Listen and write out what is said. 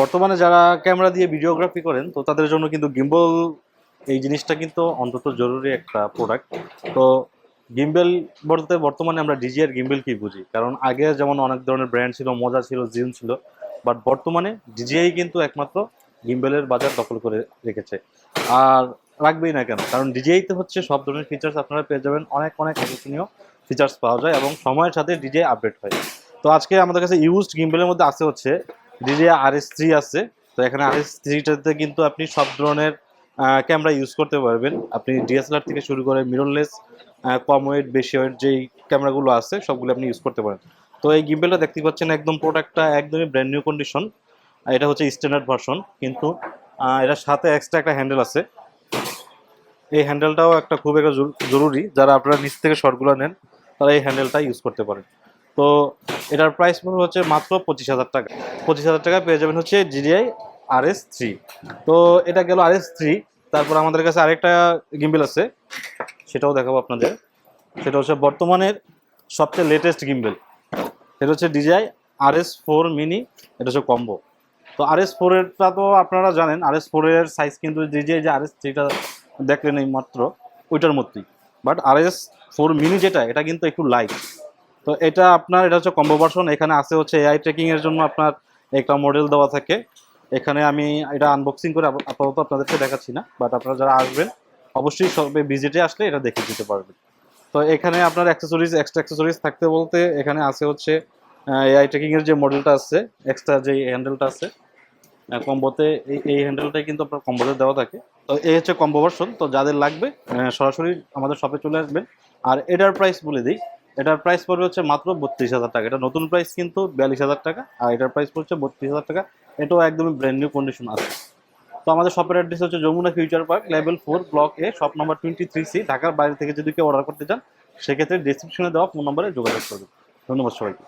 বর্তমানে যারা ক্যামেরা দিয়ে ভিডিওগ্রাফি করেন, তো তাদের জন্য কিন্তু গিম্বল এই জিনিসটা কিন্তু অন্তত জরুরি একটা প্রোডাক্ট তো গিম্বেল বলতে বর্তমানে আমরা ডিজিআর গিম্বেল কি বুঝি? কারণ আগে যেমন অনেক ধরনের ব্র্যান্ড ছিল, মজা ছিল জিম ছিল বাট বর্তমানে ডিজিআই কিন্তু একমাত্র গিম্বেলের বাজার দখল করে রেখেছে। আর রাখবেই না কেন? কারণ ডিজিআইতে হচ্ছে সব ধরনের ফিচার্স আপনারা পেয়ে যাবেন, অনেক অনেক আকর্ষণীয় ফিচার্স পাওয়া যায় এবং সময়ের সাথে ডিজিআই আপডেট হয়। তো আজকে আমাদের কাছে ইউজড গিম্বেলের মধ্যে আছে হচ্ছে ডিজিআই আর এস থ্রি আছে। তো এখানে আর এস থ্রিটাতে কিন্তু আপনি সব ধরনের ক্যামেরা ইউজ করতে পারবেন। আপনি ডিএসএলআর থেকে শুরু করে মিররলেস কম ওয়েট বেশি ওয়েট যেই ক্যামেরাগুলো আছে, সবগুলো আপনি ইউজ করতে পারেন। তো এই গিম্বেলটা দেখতে পাচ্ছেন একদম প্রোডাক্টটা একদমই ব্র্যান্ড নিউ কন্ডিশন এটা হচ্ছে স্ট্যান্ডার্ড ভার্সন কিন্তু এটার সাথে এক্সট্রা একটা হ্যান্ডেল আছে। এই হ্যান্ডেলটাও একটা খুব একটা জরু- জরুরি। যারা আপনারা নিচ থেকে শর্টগুলো নেন, তারা এই হ্যান্ডেলটা ইউজ করতে পারেন। তো এটার প্রাইস পড়বে হচ্ছে মাত্র পঁচিশ হাজার টাকা। পঁচিশ হাজার টাকা পেয়ে যাবেন হচ্ছে জিডিআই আর এস থ্রি তো এটা গেল আর এস থ্রি তারপর আমাদের কাছে আরেকটা গিম্বেল আছে, সেটাও দেখাবো আপনাদের। সেটা হচ্ছে বর্তমানের সবচেয়ে লেটেস্ট গিম্বেল এটা হচ্ছে DJI R S four mini এটা হচ্ছে কম্বো তো আর এস ফোরেরটা তো আপনারা জানেন আর এস ফোরের সাইজ কিন্তু ডিজাই যে আর এস থ্রিটা দেখলেন এই মাত্র, ওইটার মধ্যেই। But R S four mini যেটা, এটা কিন্তু একটু লাইট তো এটা আপনার, এটা হচ্ছে কম্বো ভার্সন এখানে আছে হচ্ছে এআই ট্রেকিং এর জন্য আপনার একটা মডেল দেওয়া থাকে। এখানে আমি এটা আনবক্সিং করে আপ- আপাতত আপনাদেরকে দেখাচ্ছি না বাট আপনারা যারা আসবেন, অবশ্যই সবে ভিজিটে আসলে এটা দেখে দিতে পারবেন। তো এখানে আপনার অ্যাক্সেসরিজ এক্সট্রা অ্যাক্সেসরিজ থাকতে বলতে এখানে আছে হচ্ছে এআই ট্রেকিং এর যে মডেলটা আছে এক্সট্রা যে হ্যান্ডেলটা আছে কম্বোতে এই এই হ্যান্ডেলটাই কিন্তু আপনার কম্বোতে দেওয়া থাকে। তো এই হচ্ছে কম্বো ভার্সন তো যাদের লাগবে সরাসরি আমাদের শপে চলে আসবেন। আর এটার প্রাইস বলে দিই এটার প্রাইস পড়বে হচ্ছে মাত্র বত্রিশ হাজার টাকা। এটা নতুন প্রাইস কিন্তু বিয়াল্লিশ হাজার টাকা, আর এটার প্রাইস পড়ছে বত্রিশ হাজার টাকা। এটাও একদমই ব্র্যান্ড নিউ কন্ডিশন আছে। তো আমাদের শপের অ্যাড্রেস হচ্ছে Jamuna future park level four block A shop number twenty three C ঢাকার বাইরে থেকে যদি কেউ অর্ডার করতে চান, সেক্ষেত্রে ডিসক্রিপশনে দেওয়া ফোন নম্বরে যোগাযোগ করবেন। ধন্যবাদ সবাইকে।